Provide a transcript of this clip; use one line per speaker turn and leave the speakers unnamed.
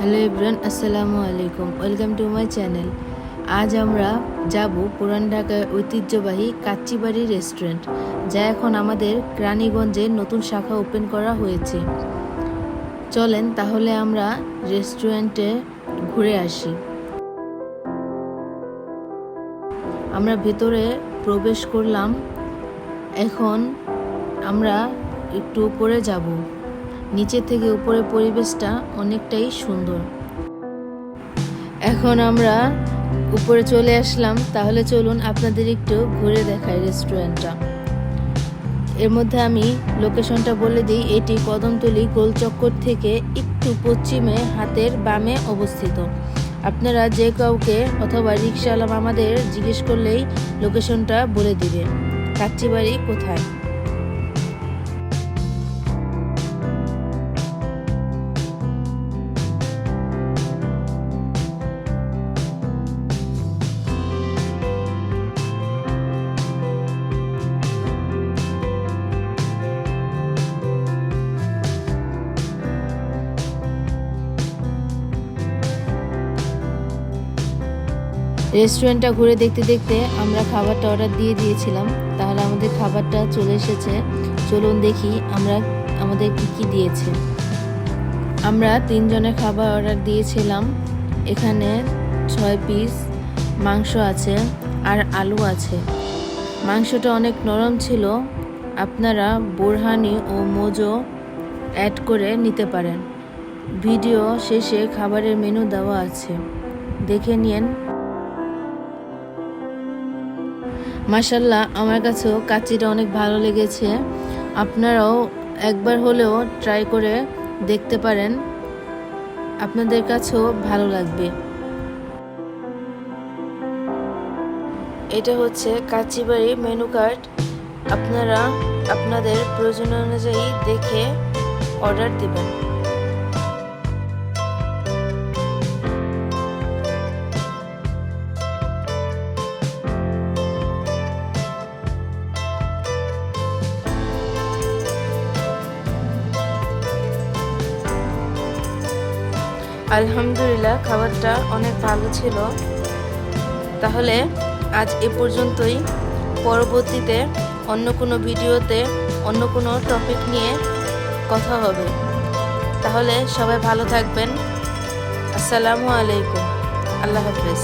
Hello everyone আসসালামু আলাইকুম। Welcome to my channel. আজ আমরা যাব পুরান ঢাকার ঐতিহ্যবাহী কাচ্চিবাড়ি রেস্টুরেন্ট, যা এখন আমাদের রানীগঞ্জে নতুন শাখা ওপেন করা হয়েছে। চলেন তাহলে আমরা রেস্টুরেন্টে ঘুরে আসি। আমরা ভেতরে প্রবেশ করলাম। এখন আমরা একটু উপরে যাব। নিচে থেকে উপরে পরিবেশটা অনেকটাই সুন্দর। এখন আমরা উপরে চলে আসলাম, তাহলে চলুন আপনাদের একটু ঘুরে দেখাই রেস্টুরেন্টটা। এর মধ্যে আমি লোকেশনটা বলে দিই, এটি কদমতলি গোলচক্কর থেকে একটু পশ্চিমে হাতের বামে অবস্থিত। আপনারা যে কাউকে অথবা রিক্সাওয়ালা আমাদের জিজ্ঞেস করলেই লোকেশনটা বলে দিবে। কাচ্চিবাড়ি কোথায়? রেস্টুরেন্টটা ঘুরে দেখতে দেখতে আমরা খাবারটা অর্ডার দিয়ে দিয়েছিলাম। তাহলে আমাদের খাবারটা চলে এসেছে। চলুন দেখি আমরা আমাদের কী কি দিয়েছে। আমরা তিনজনের খাবার অর্ডার দিয়েছিলাম। এখানে ছয় পিস মাংস আছে আর আলু আছে। মাংসটা অনেক নরম ছিল। আপনারা বোরহানি ও মোজো অ্যাড করে নিতে পারেন। ভিডিও শেষে খাবারের মেনু দেওয়া আছে। দেখে নিন। মাসাল্লাহ আমার কাছেও কাচিটা অনেক ভালো লেগেছে। আপনারাও একবার হলেও ট্রাই করে দেখতে পারেন। আপনাদের কাছেও ভালো লাগবে। এটা হচ্ছে কাচিবাড়ি মেনু কার্ড। আপনারা আপনাদের প্রয়োজন অনুযায়ী দেখে অর্ডার দিবেন। আলহামদুলিল্লাহ, খাবারটা অনেক ভালো ছিল। তাহলে আজ এ পর্যন্তই। পরবর্তীতে অন্য কোনো ভিডিওতে, অন্য কোনো টপিক নিয়ে কথা হবে। তাহলে সবাই ভালো থাকবেন। আসসালামু আলাইকুম। আল্লাহ হাফেজ।